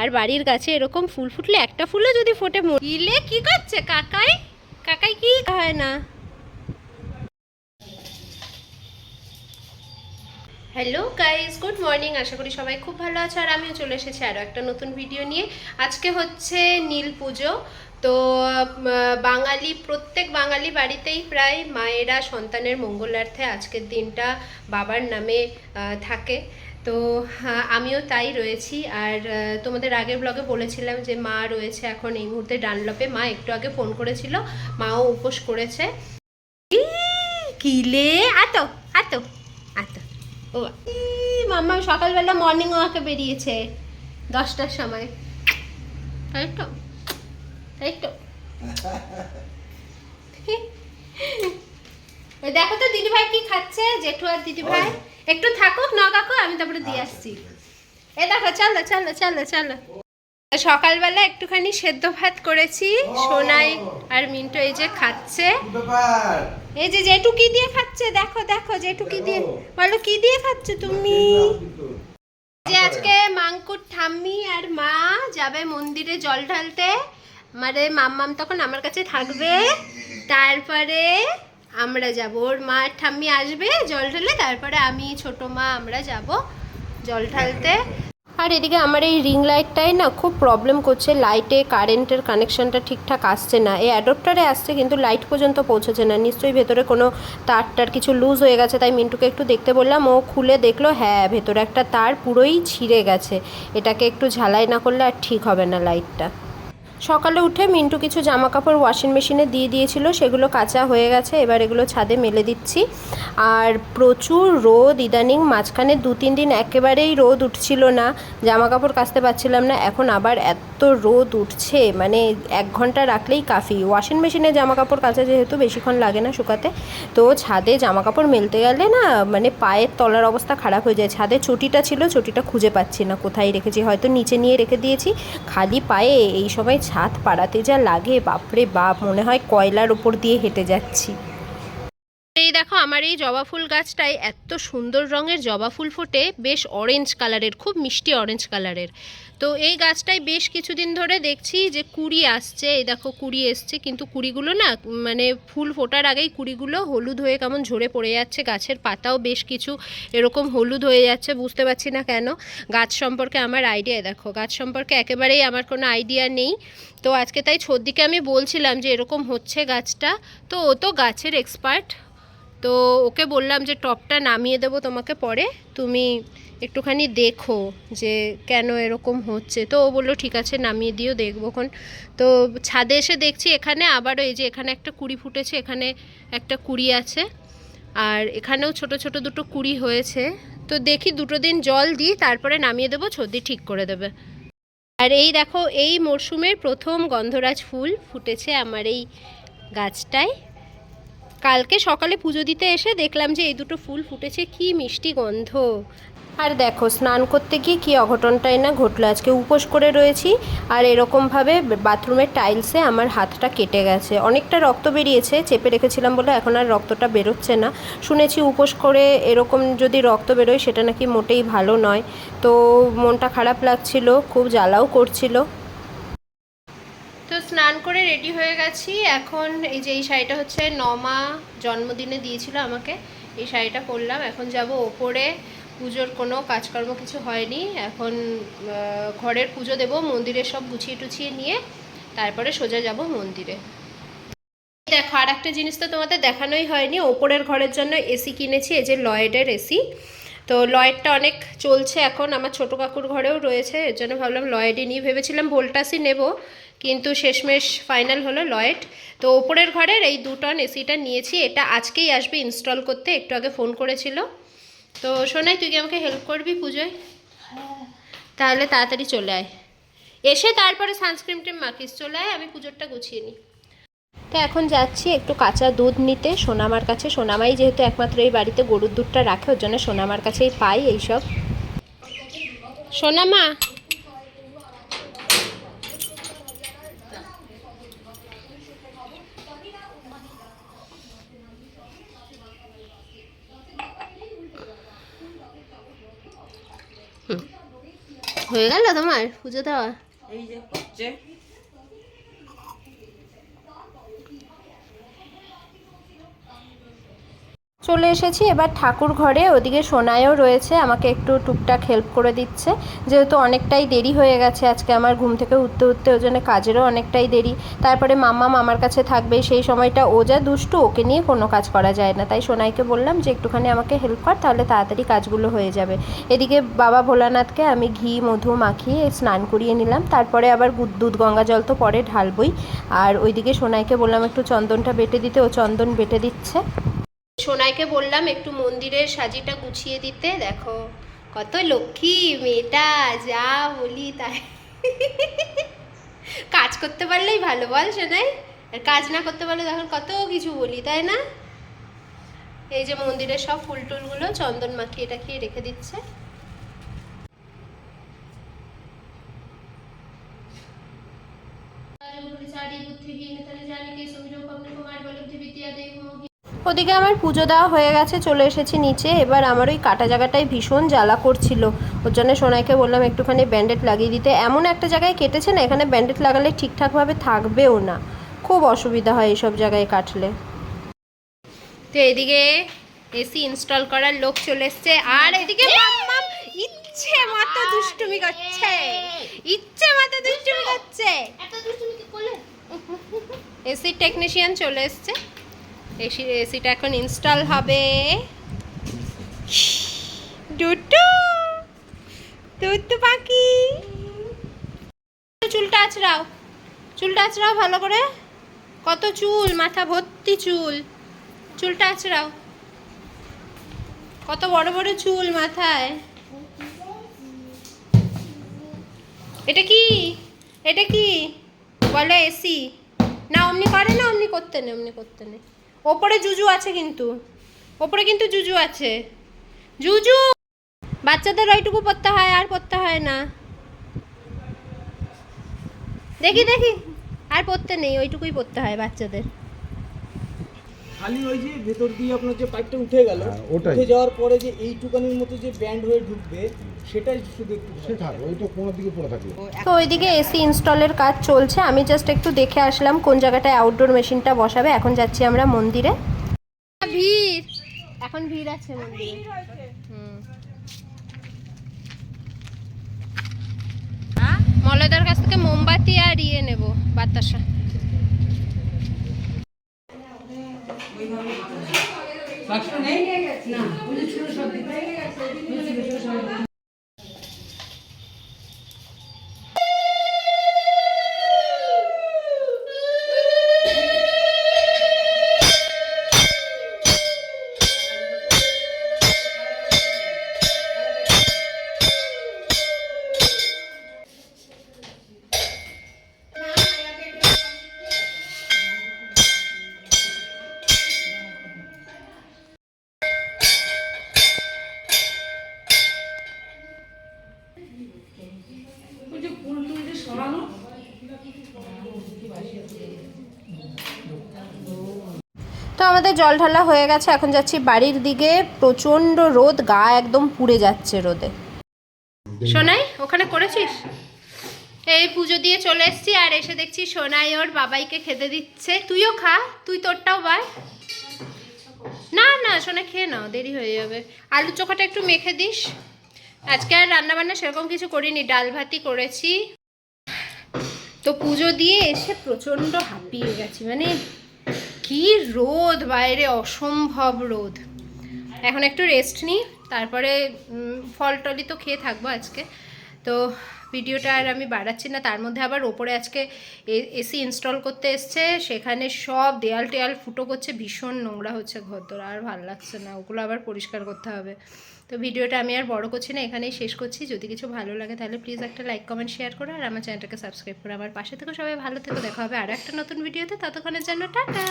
আর বাড়ির গাছে এরকম ফুল ফুটলে একটা ফুলও যদি ফোটে মরিলে কি করছে? কাকাই? কাকাই কি হয় না? হ্যালো গাইজ গুড মর্নিং আশা করি সবাই খুব ভালো আছে আর আমিও চলে এসেছি আরও একটা নতুন ভিডিও নিয়ে। আজকে হচ্ছে নীল পুজো। তো বাঙালি, প্রত্যেক বাঙালি বাড়িতেই প্রায় মায়েরা সন্তানের মঙ্গলার্থে আজকের দিনটা বাবার নামে থাকে। তো হ্যাঁ, আমিও তাই রয়েছি। আর তোমাদের আগের ব্লগে বলেছিলাম যে মা রয়েছে এখন এই মুহূর্তে ডানলপে মা একটু আগে ফোন করেছিল মাও উপোস করেছে। কিলে আতো আতো আতো। ও মাম্মা সকালবেলা মর্নিং ওয়াকে বেরিয়েছে দশটার সময়। তাই তো তাই তো। দেখো তো দিদিভাই কি খাচ্ছে জেঠু আর দিদিভাই। একটু থাকুক না কাকু আমি তারপরে দিয়ে আসছি। এ দেখো চলো চলো চলো চলো। সকালবেলা একটুখানি সেদ্ধ ভাত করেছি সোনাই আর মিন্টু এই যে খাচ্ছে। এই যে জেঠু কি দিয়ে খাচ্ছে দেখো দেখো জেঠু কি দিয়ে বলো কি দিয়ে খাচ্ছ তুমি? যে আজকে মাঙ্কুর ঠাম্মি আর মা যাবে মন্দিরে জল ঢালতে। মানে মাম্মাম তখন আমার কাছে থাকবে। তারপরে আমরা যাব। ওর মা, ঠাম্মি আসবে জল ঢালে, তারপরে আমি, ছোট মা, আমরা যাব জল ঢালতে। আর এদিকে আমার এই রিং লাইটটাই না খুব প্রবলেম করছে। লাইটে কারেন্টের কানেকশনটা ঠিকঠাক আসছে না। এই অ্যাডপ্টারে আসছে, কিন্তু লাইট পর্যন্ত পৌঁছেছে না। নিশ্চয়ই ভেতরে কোনো তারটার কিছু লুজ হয়ে গেছে, তাই মিন্টুকে একটু দেখতে বললাম। ও খুলে দেখল হ্যাঁ ভেতরে একটা তার পুরোই ছিঁড়ে গেছে। এটাকে একটু ঝালাই না করলে আর ঠিক হবে না লাইটটা সকালে উঠে মিন্টু কিছু জামা কাপড় ওয়াশিং মেশিনে দিয়ে দিয়েছিল, সেগুলো কাঁচা হয়ে গেছে, এবার এগুলো ছাদে মেলে দিচ্ছি। আর প্রচুর রোদ ইদানিং, মাঝখানে দু তিন দিন একেবারেই রোদ উঠছিল না জামা কাপড় কাচতে পারছিলাম না, এখন আবার এত রোদ উঠছে মানে এক ঘণ্টা রাখলেই কাফি। ওয়াশিং মেশিনে জামা কাপড় কাচা যেহেতু বেশিক্ষণ লাগে না শুকাতে, তো ছাদে জামা কাপড় মেলতে গেলে না মানে পায়ের তলার অবস্থা খারাপ হয়ে যায়। ছাদে চটিটা ছিল, চটিটা খুঁজে পাচ্ছি না কোথায় রেখেছি। হয়তো নিচে নিয়ে রেখে দিয়েছি, খালি পায়ে এই সময় ছাদ পাড়াতে যা লাগে, বাপরে বাপ, মনে হয় কয়লার ওপর দিয়ে হেঁটে যাচ্ছি। দেখো, আমার এই জবা ফুল গাছটায় এত সুন্দর রঙের জবা ফুল ফোটে, বেশ অরেঞ্জ কালারের খুব মিষ্টি অরেঞ্জ কালারের তো এই গাছটায় বেশ কিছুদিন ধরে দেখছি যে কুড়ি আসছে, এই দেখো কুড়ি এসছে, কিন্তু কুড়িগুলো না মানে ফুল ফোটার আগেই কুড়িগুলো হলুদ হয়ে কেমন ঝরে পড়ে যাচ্ছে, গাছের পাতাও বেশ কিছু এরকম হলুদ হয়ে যাচ্ছে, বুঝতে পারছি না কেন। গাছ সম্পর্কে আমার আইডিয়া দেখো, গাছ সম্পর্কে একেবারেই আমার কোনো আইডিয়া নেই। তো আজকে তাই ছদ্দিকে আমি বলছিলাম যে এরকম হচ্ছে গাছটা। তো ও তো গাছের এক্সপার্ট তো ওকে বললাম যে টপটা নামিয়ে দেবো তোমাকে পরে, তুমি একটুখানি দেখো যে কেন এরকম হচ্ছে। তো ও বলল, ঠিক আছে, নামিয়ে দিও, দেখব দেখবোখন তো ছাদে এসে দেখছি এখানে আবারও এই যে এখানে একটা কুড়ি ফুটেছে, এখানে একটা কুড়ি আছে। আর এখানেও ছোট ছোট দুটো কুড়ি হয়েছে। তো দেখি দুটো দিন জল দিই, তারপরে নামিয়ে দেবো, ছদ্দি ঠিক করে দেবে। আর এই দেখো, এই মরশুমের প্রথম গন্ধরাজ ফুল ফুটেছে আমার এই গাছটায়। কালকে সকালে পুজো দিতে এসে দেখলাম যে এই দুটো ফুল ফুটেছে, কি মিষ্টি গন্ধ। আর দেখো, স্নান করতে গিয়ে কী অঘটনটাই না ঘটলো। আজকে উপোস করে রয়েছি, আর এরকমভাবে বাথরুমের টাইলসে আমার হাতটা কেটে গেছে। অনেকটা রক্ত বেরিয়েছে, চেপে রেখেছিলাম বলে এখন আর রক্তটা বেরোচ্ছে না। শুনেছি উপোস করে এরকম যদি রক্ত বেরোয়, সেটা নাকি মোটেই ভালো নয়। তো মনটা খারাপ লাগছিল, খুব জ্বালাও করছিল। স্নান করে রেডি হয়ে গেছি। এখন এই যে এই শাড়িটা হচ্ছে নমা জন্মদিনে দিয়েছিল আমাকে। এই শাড়িটা পরলাম। এখন যাব ওপরে। পুজোর কোনো কাজকর্ম কিছু হয়নি। এখন ঘরের পুজো দেব, মন্দিরে সব গুছিয়ে টুছিয়ে নিয়ে তারপরে সোজা যাব মন্দিরে। দেখো আর একটা জিনিস তো তোমাদের দেখানোই হয়নি। ওপরের ঘরের জন্য এসি কিনেছি, এই যে লয়েডের এসি তো লয়েডটা অনেক চলছে এখন, আমার ছোটো কাকুর ঘরেও রয়েছে, এর জন্য ভাবলাম লয়েডই নিয়ে ভেবেছিলাম ভোল্টাসই নেব, কিন্তু শেষমেশ ফাইনাল হলো লয়েড। তো ওপরের ঘরের এই দু টন এসিটা নিয়েছি, এটা আজকেই আসবে ইনস্টল করতে, একটু আগে ফোন করেছিল। তো শোনাই তুই কি আমাকে হেল্প করবি পুজোয়? তাহলে তাড়াতাড়ি চলে আয়। এসে তারপরে সানস্ক্রিন টিম মাখিস, চলে আয়, আমি পুজোরটা গুছিয়ে নিই। তো এখন যাচ্ছি, একটু কাঁচা দুধ নিতে। সোনামার কাছে, সোনামাই যেহেতু একমাত্র এই বাড়িতে গরুর দুধটা রাখে, ওর জন্য সোনামার কাছেই পাই এইসব। সোনামা! হয়ে গেল তোমার পুজো দেওয়া? এই যে চলে এসেছি। এবার ঠাকুর ঘরে ওদিকে সোনাইও রয়েছে, আমাকে একটু টুকটাক হেল্প করে দিচ্ছে। যেহেতু অনেকটাই দেরি হয়ে গেছে আজকে আমার ঘুম থেকে উঠতে উঠতে, ওই জন্য কাজেরও অনেকটাই দেরি। তারপরে মাম্মা মামার কাছে থাকবে, সেই সময়টা ও যা দুষ্টু, ওকে নিয়ে কোনো কাজ করা যায় না। তাই সোনাইকে বললাম যে একটুখানি আমাকে হেল্প কর, তাহলে তাড়াতাড়ি কাজগুলো হয়ে যাবে। এদিকে বাবা ভোলানাথকে আমি ঘি, মধু মাখিয়ে স্নান করিয়ে নিলাম। তারপরে আবার দুধ, গঙ্গা জল তো পরে ঢালবই। আর ওইদিকে সোনাইকে বললাম একটু চন্দনটা বেটে দিতে, ও চন্দন বেটে দিচ্ছে। সোনাইকে বললাম, একটু মন্দিরের সাজিটা গুছিয়ে দিতে, দেখো কত লক্ষ্মী মেয়েটা, যা বলি তাই। কাজ করতে পারলেই ভালো, বল সোনাই। আর কাজ না করতে পারলে তখন কত কিছু বলি, তাই না? এই যে মন্দিরের সব ফুল টুলগুলো চন্দন মাখিয়ে টাখিয়ে রেখে দিচ্ছে? ওদিকে আমার পুজো দেওয়া হয়ে গেছে চলে এসেছি নিচে। এবার আমার ওই কাটা জায়গাটায় ভীষণ জ্বালা করছিল। ওর জন্য সোনাইকে বললাম একটুখানি ব্যান্ডেড লাগিয়ে দিতে। এমন একটা জায়গায় কেটেছে না এখানে ব্যান্ডেড লাগালে ঠিকঠাকভাবে থাকবেও না। খুব অসুবিধা হয় এইসব জায়গায় কাটলে। তো এদিকে এসি ইনস্টল করার লোক চলে এসছে। আর এদিকে ইচ্ছে মতো দুষ্টুমি করছে। ইচ্ছে মতো দুষ্টুমি করছে। এসি টেকনিশিয়ান চলে এসছে। এসি এসিটা এখন ইনস্টল হবে। ডুটু দুটু পাখি। চুলটা আছড়াও চুলটা আছড়াও ভালো করে। কত চুল, মাথা ভর্তি চুল। চুলটা আছড়াও কত বড় বড় চুল মাথায়। এটা কি? এটা কি? বলো এসি। না, অমনি করে না, অমনি করতে নেই অমনি করতে নেই ওপরে জুজু আছে কিন্তু। ওপরে কিন্তু জুজু আছে। জুজু! বাচ্চাদের ওইটুকু পড়তে হয় আর পড়তে হয় না। দেখি দেখি। আর পড়তে নেই ওইটুকুই পড়তে হয় বাচ্চাদের। খালি ওই যে ভেতর দিয়ে আপনার যে পাইপটা উঠে গেল হ্যাঁ, উঠে যাওয়ার পরে যে এইটুকানির মতো যে ব্যান্ড হয়ে ঢুকবে সেটাই শুধু একটু সে থাক ওই তো কোনো দিকে পড়ে থাকল। তো ওইদিকে এসি ইনস্টলের কাজ চলছে আমি জাস্ট একটু দেখে আসলাম কোন জায়গাটায় আউটডোর মেশিনটা বসাবে এখন যাচ্ছি আমরা মন্দিরে। ভিড়। এখন ভিড় আছে মন্দিরে। হুম। মলয়দার কাছ থেকে মোমবাতি আর ইয়ে নেব বাতাসা। তো আমাদের জল ঢালা হয়ে গেছে, এখন যাচ্ছি বাড়ির দিকে। প্রচণ্ড রোদ, গা একদম পুড়ে যাচ্ছে রোদে। সোনাই, ওখানে করেছিস? এই পুজো দিয়ে চলে এসেছি, আর এসে দেখছি সোনাই ওর বাবাইকে খেতে দিচ্ছে। তুইও খা, তুই তোরটাও বাই। না না, সোনা, খেয়ে নাও, দেরি হয়ে যাবে। আলু চোখাটা একটু মেখে দিস। আজকে আর রান্নাবান্না সেরকম কিছু করিনি, ডাল ভাতই করেছি। তো পুজো দিয়ে এসে প্রচণ্ড হাঁপিয়ে গেছি। মানে কি রোদ, বাইরে অসম্ভব রোদ। এখন একটু রেস্ট নিই, তারপরে ফল টলি তো খেয়ে থাকব আজকে। তো ভিডিওটা আর আমি বাড়াচ্ছি না, তার মধ্যে আবার ওপরে আজকে এসি ইনস্টল করতে এসছে, সেখানে সব দেয়াল টেয়াল ফুটো করছে, ভীষণ নোংরা হচ্ছে ঘরদোর আর ভালো লাগছে না, ওগুলো আবার পরিষ্কার করতে হবে। তো ভিডিওটা আমি আর বড় করছি না, এখানেই শেষ করছি, যদি কিছু ভালো লাগে তাহলে প্লিজ একটা লাইক কমেন্ট শেয়ার করো, আর আমার চ্যানেলটাকে সাবস্ক্রাইব করো। আমার পাশে থেকে সবাই, ভালো থেকো, দেখা হবে আর একটা নতুন ভিডিওতে, ততক্ষণের জন্য টাটা!